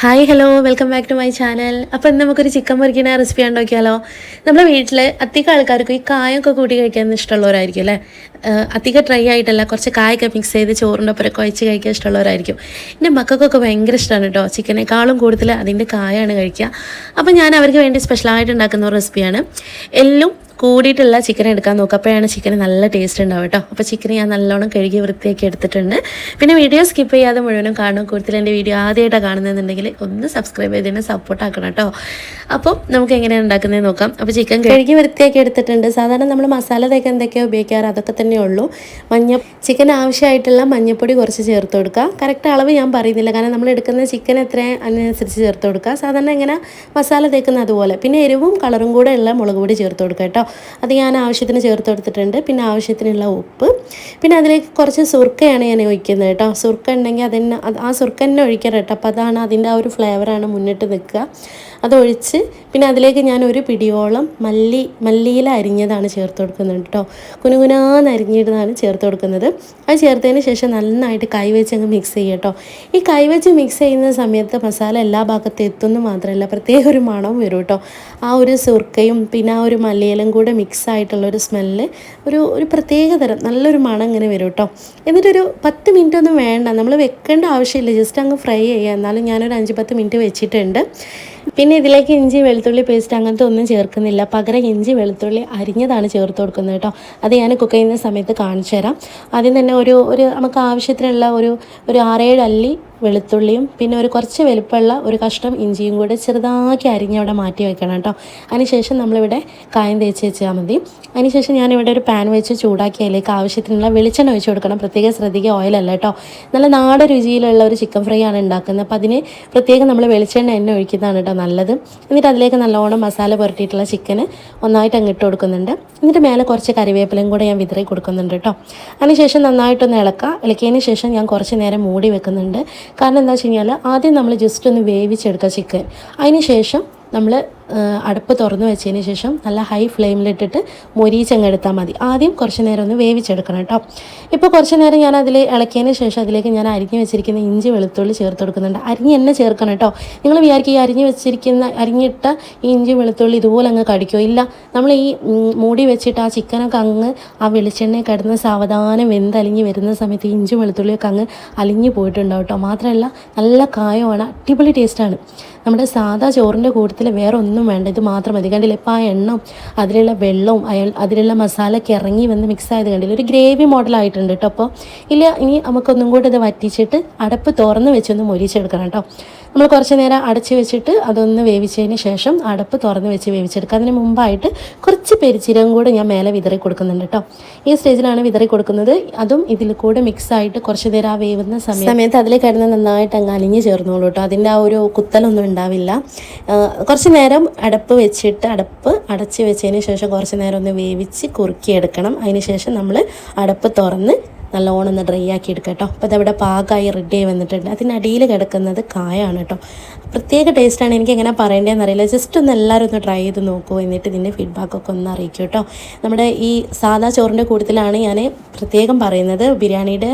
Hi hello welcome back to my channel അപ്പോൾ ഇന്ന് നമുക്കൊരു ചിക്കൻ പൊരിക്കുന്ന റെസിപ്പി നോക്കിയാലോ? നമ്മുടെ വീട്ടിൽ അധികം ആൾക്കാർക്ക് ഈ കായൊക്കെ കൂട്ടി കഴിക്കാൻ ഇഷ്ടമുള്ളവരായിരിക്കും അല്ലേ? അധികം ഡ്രൈ ആയിട്ടല്ല കുറച്ച് കായൊക്കെ മിക്സ് ചെയ്ത് ചോറിന്റെ ഒപ്പം കുഴച്ച് കഴിക്കാൻ ഇഷ്ടമുള്ളവരായിരിക്കും. എന്റെ മക്കൾക്കൊക്കെ ഭയങ്കര ഇഷ്ടമാണ് കേട്ടോ ചിക്കനേക്കാളും കൂടുതൽ അതിന്റെ കായാണ് കഴിക്കുക. അപ്പോൾ ഞാൻ അവർക്ക് വേണ്ടി സ്പെഷ്യലായിട്ട് ഉണ്ടാക്കുന്ന ഒരു റെസിപ്പിയാണ് എല്ലാം കൂടിയിട്ടുള്ള ചിക്കൻ എടുക്കാൻ നോക്കുക അപ്പോഴാണ് ചിക്കന് നല്ല ടേസ്റ്റ് ഉണ്ടാവും കേട്ടോ. അപ്പോൾ ചിക്കൻ ഞാൻ നല്ലോണം കഴുകി വൃത്തിയാക്കി എടുത്തിട്ടുണ്ട്. പിന്നെ വീഡിയോ സ്കിപ്പ് ചെയ്യാതെ മുഴുവനും കാണും. കൂടുതൽ എന്റെ വീഡിയോ ആദ്യമായിട്ടാണ് കാണുന്നതെന്നുണ്ടെങ്കിൽ ഒന്ന് സബ്സ്ക്രൈബ് ചെയ്ത് തന്നെ സപ്പോർട്ട് ആക്കണം കേട്ടോ. അപ്പോൾ നമുക്ക് എങ്ങനെയാണ് ഉണ്ടാക്കുന്നത് നോക്കാം. അപ്പോൾ ചിക്കൻ കഴുകി വൃത്തിയാക്കി എടുത്തിട്ടുണ്ട്. സാധാരണ നമ്മൾ മസാല തേക്കാൻ എന്തൊക്കെയാണ് ഉപയോഗിക്കാറ്? അതൊക്കെ തന്നെ ഉള്ളൂ. മഞ്ഞ ചിക്കൻ ആവശ്യമായിട്ടുള്ള മഞ്ഞപ്പൊടി കുറച്ച് ചേർത്ത് കൊടുക്കുക. കറക്റ്റ് അളവ് ഞാൻ പറയുന്നില്ല. കാരണം നമ്മൾ എടുക്കുന്ന ചിക്കൻ എത്ര അതിനനുസരിച്ച് ചേർത്ത് കൊടുക്കുക. സാധാരണ ഇങ്ങനെ മസാല തേക്കുന്ന അതുപോലെ. പിന്നെ എരിവും കളറും കൂടെ ഉള്ള മുളക് പൊടി ചേർത്ത് കൊടുക്കുക കേട്ടോ. അത് ഞാൻ ആവശ്യത്തിന് ചേർത്ത് കൊടുത്തിട്ടുണ്ട്. പിന്നെ ആവശ്യത്തിനുള്ള ഉപ്പ്. പിന്നെ അതിലേക്ക് കുറച്ച് സുർക്കയാണ് ഞാൻ ഒഴിക്കുന്നത് കേട്ടോ. സുർക്ക ഉണ്ടെങ്കിൽ അതിന് അത് ആ സുർക്ക തന്നെ ഒഴിക്കണം കേട്ടോ. അപ്പോൾ അതാണ് അതിന്റെ ആ ഒരു ഫ്ലേവറാണ് മുന്നിട്ട് നിൽക്കുക. അതൊഴിച്ച് പിന്നെ അതിലേക്ക് ഞാൻ ഒരു പിടിയോളം മല്ലി മല്ലിയില അരിഞ്ഞതാണ് ചേർത്ത് കൊടുക്കുന്നത് കേട്ടോ. കുനുകുനാന്ന് അരിഞ്ഞിട്ടതാണ് ചേർത്ത് കൊടുക്കുന്നത്. അത് ചേർത്തതിന് ശേഷം നന്നായിട്ട് കൈവച്ച് അങ്ങ് മിക്സ് ചെയ്യുക കേട്ടോ. ഈ കൈവച്ച് മിക്സ് ചെയ്യുന്ന സമയത്ത് മസാല എല്ലാ ഭാഗത്തും എത്തുന്നു മാത്രമല്ല പ്രത്യേക ഒരു മണവും വരും കേട്ടോ. ആ ഒരു സുർക്കയും പിന്നെ ആ ഒരു മല്ലിയിലും കൂടെ മിക്സ് ആയിട്ടുള്ള ഒരു സ്മെല്ല് ഒരു ഒരു പ്രത്യേക തരം നല്ലൊരു മണം ഇങ്ങനെ വരും കേട്ടോ എന്നിട്ടൊരു പത്ത് മിനിറ്റ് ഒന്നും വേണ്ട നമ്മൾ വെക്കേണ്ട ആവശ്യമില്ല ജസ്റ്റ് അങ്ങ് ഫ്രൈ ചെയ്യുക. എന്നാലും ഞാനൊരു അഞ്ച് പത്ത് മിനിറ്റ് വെച്ചിട്ടുണ്ട്. പിന്നെ ഇതിലേക്ക് ഇഞ്ചി വെളുത്തുള്ളി പേസ്റ്റ് അങ്ങനത്തെ ഒന്നും ചേർക്കുന്നില്ല. പകരം ഇഞ്ചി വെളുത്തുള്ളി അരിഞ്ഞതാണ് ചേർത്ത് കൊടുക്കുന്നത് കേട്ടോ അത് ഞാൻ കുക്ക് ചെയ്യുന്ന സമയത്ത് കാണിച്ചു തരാം ആദ്യം തന്നെ ഒരു ഒരു നമുക്ക് ആവശ്യത്തിനുള്ള ഒരു ഒരു ആറേഴ് അല്ലി വെളുത്തുള്ളിയും പിന്നെ ഒരു കുറച്ച് വലുപ്പമുള്ള ഒരു കഷ്ണം ഇഞ്ചിയും കൂടെ ചെറുതാക്കി അരിഞ്ഞ് അവിടെ മാറ്റി വെക്കണം കേട്ടോ. അതിനുശേഷം നമ്മളിവിടെ കായം തേച്ച് വെച്ചാൽ മതി. അതിനുശേഷം ഞാനിവിടെ ഒരു പാൻ വെച്ച് ചൂടാക്കി അതിലേക്ക് ആവശ്യത്തിനുള്ള വെളിച്ചെണ്ണ ഒഴിച്ച് കൊടുക്കണം. പ്രത്യേകം ശ്രദ്ധിക്കുക ഓയിലല്ല കേട്ടോ. നല്ല നാടൻ രുചിയിലുള്ള ഒരു ചിക്കൻ ഫ്രൈ ആണ് ഉണ്ടാക്കുന്നത്. അപ്പോൾ അതിന് പ്രത്യേകം നമ്മൾ വെളിച്ചെണ്ണ എണ്ണ ഒഴിക്കുന്നതാണ് കേട്ടോ നല്ലത്. എന്നിട്ട് അതിലേക്ക് നല്ലോണം മസാല പുരട്ടിയിട്ടുള്ള ചിക്കന് ഒന്നായിട്ട് അങ്ങ് ഇട്ട് കൊടുക്കുന്നുണ്ട്. എന്നിട്ട് മേലെ കുറച്ച് കറിവേപ്പിലയും കൂടെ ഞാൻ വിതറി കൊടുക്കുന്നുണ്ട് കേട്ടോ. അതിനുശേഷം നന്നായിട്ടൊന്ന് ഇളക്കുക. ഇളക്കിയതിന് ശേഷം ഞാൻ കുറച്ച് നേരം മൂടി വെക്കുന്നുണ്ട്. കാരണം എന്താ വെച്ച് കഴിഞ്ഞാൽ ആദ്യം നമ്മൾ ജസ്റ്റ് ഒന്ന് വേവിച്ചെടുക്കുക ചിക്കൻ അതിന് ശേഷം നമ്മൾ അടുപ്പ് തുറന്ന് വെച്ചതിന് ശേഷം നല്ല ഹൈ ഫ്ലെയിമിലിട്ടിട്ട് മൊരീച്ചങ്ങ് എടുത്താൽ മതി. ആദ്യം കുറച്ച് നേരം ഒന്ന് വേവിച്ചെടുക്കണം കേട്ടോ. ഇപ്പോൾ കുറച്ച് നേരം ഞാൻ അതിൽ ഇളക്കിയതിന് ശേഷം അതിലേക്ക് ഞാൻ അരിഞ്ഞ് വെച്ചിരിക്കുന്ന ഇഞ്ചി വെളുത്തുള്ളി ചേർത്ത് കൊടുക്കുന്നുണ്ട്. അരിഞ്ഞ് എന്നെ ചേർക്കണം കേട്ടോ. നിങ്ങൾ വിചാരിക്കും ഈ അരിഞ്ഞ് വെച്ചിരിക്കുന്ന അരിഞ്ഞിട്ട ഈ ഇഞ്ചി വെളുത്തുള്ളി ഇതുപോലെ അങ്ങ് കടിക്കോ? ഇല്ല. നമ്മൾ ഈ മൂടി വെച്ചിട്ട് ആ ചിക്കനൊക്കെ അങ്ങ് ആ വെളിച്ചെണ്ണ കിടന്ന് സാവധാനം വെന്തലിഞ്ഞ് വരുന്ന സമയത്ത് ഇഞ്ചി വെളുത്തുള്ളിയൊക്കെ അങ്ങ് അലിഞ്ഞു പോയിട്ടുണ്ടാവും കേട്ടോ. മാത്രമല്ല നല്ല കായമാണ്. അടിപൊളി ടേസ്റ്റാണ് നമ്മുടെ സാധാ ചോറിന്റെ കൂട്ടത്തിൽ വേറെ ഒന്നും വേണ്ട ഇത് മാത്രം മതി. കണ്ടില്ല? ഇപ്പോൾ ആ എണ്ണം അതിലുള്ള വെള്ളവും അയാൾ അതിലുള്ള മസാലയൊക്കെ ഇറങ്ങി വന്ന് മിക്സ് ആയത് കണ്ടില്ല? ഒരു ഗ്രേവി മോഡലായിട്ടുണ്ട് കേട്ടോ അപ്പോൾ ഇല്ല ഇനി നമുക്കൊന്നും കൂടി ഇത് വറ്റിച്ചിട്ട് അടപ്പ് തുറന്ന് വെച്ചൊന്ന് മൊരിച്ചെടുക്കണം കേട്ടോ നമ്മൾ കുറച്ച് നേരം അടച്ച് വെച്ചിട്ട് അതൊന്ന് വേവിച്ചതിന് ശേഷം അടപ്പ് തുറന്ന് വെച്ച് വേവിച്ചെടുക്കുക. അതിന് മുമ്പായിട്ട് കുറച്ച് പെരിച്ചീരകം കൂടെ ഞാൻ മേലെ വിതറി കൊടുക്കുന്നുണ്ട് കേട്ടോ ഈ സ്റ്റേജിലാണ് വിതറി കൊടുക്കുന്നത്. അതും ഇതിൽ കൂടെ മിക്സ് ആയിട്ട് കുറച്ച് നേരം ആ വേവുന്ന സമയം സമയത്ത് അതിൽ കിടന്ന് നന്നായിട്ട് അങ്ങ് അലിഞ്ഞ് ചേർന്നോളൂ കേട്ടോ അതിന്റെ ആ ഒരു കുത്തലൊന്നും ഉണ്ടാവില്ല. കുറച്ച് നേരം അടപ്പ് വെച്ചിട്ട് അടപ്പ് അടച്ച് വെച്ചതിന് ശേഷം കുറച്ച് നേരം ഒന്ന് വേവിച്ച് കുറുക്കിയെടുക്കണം. അതിന് ശേഷം നമ്മൾ അടപ്പ് തുറന്ന് നല്ലോണം ഒന്ന് ഡ്രൈ ആക്കി എടുക്കുക കേട്ടോ. അപ്പോൾ അതവിടെ പാകമായി റെഡി ആയി വന്നിട്ടുണ്ട്. അതിനടിയിൽ കിടക്കുന്നത് കായാണ് കേട്ടോ. പ്രത്യേക ടേസ്റ്റാണ് എനിക്ക് എങ്ങനെ പറയേണ്ടതെന്ന് അറിയില്ല. ജസ്റ്റ് ഒന്ന് എല്ലാവരും ഒന്ന് ട്രൈ ചെയ്ത് നോക്കൂ എന്നിട്ട് ഇതിന്റെ ഫീഡ്ബാക്കൊക്കെ ഒന്ന് അറിയിക്കും കേട്ടോ. നമ്മുടെ ഈ സാധാ ചോറിന്റെ കൂട്ടത്തിലാണ് ഞാൻ പ്രത്യേകം പറയുന്നത്. ബിരിയാണിയുടെ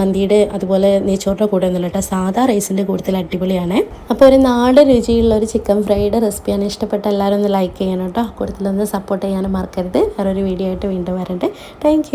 മന്തിയുടെ അതുപോലെ നെയ്ച്ചോറിന്റെ കൂടെ ഒന്നുമില്ല കേട്ടോ. സാധാ റൈസിന്റെ കൂട്ടത്തിൽ അടിപൊളിയാണ്. അപ്പോൾ ഒരു നാടൻ രുചിയുള്ള ഒരു ചിക്കൻ ഫ്രൈഡ് റെസിപ്പിയാണ് ഇഷ്ടപ്പെട്ട എല്ലാവരും ഒന്ന് ലൈക്ക് ചെയ്യണം കേട്ടോ. കൂടുതലൊന്ന് സപ്പോർട്ട് ചെയ്യാനും മറക്കരുത്. വേറൊരു വീഡിയോ ആയിട്ട് വീണ്ടും വരട്ടെ താങ്ക്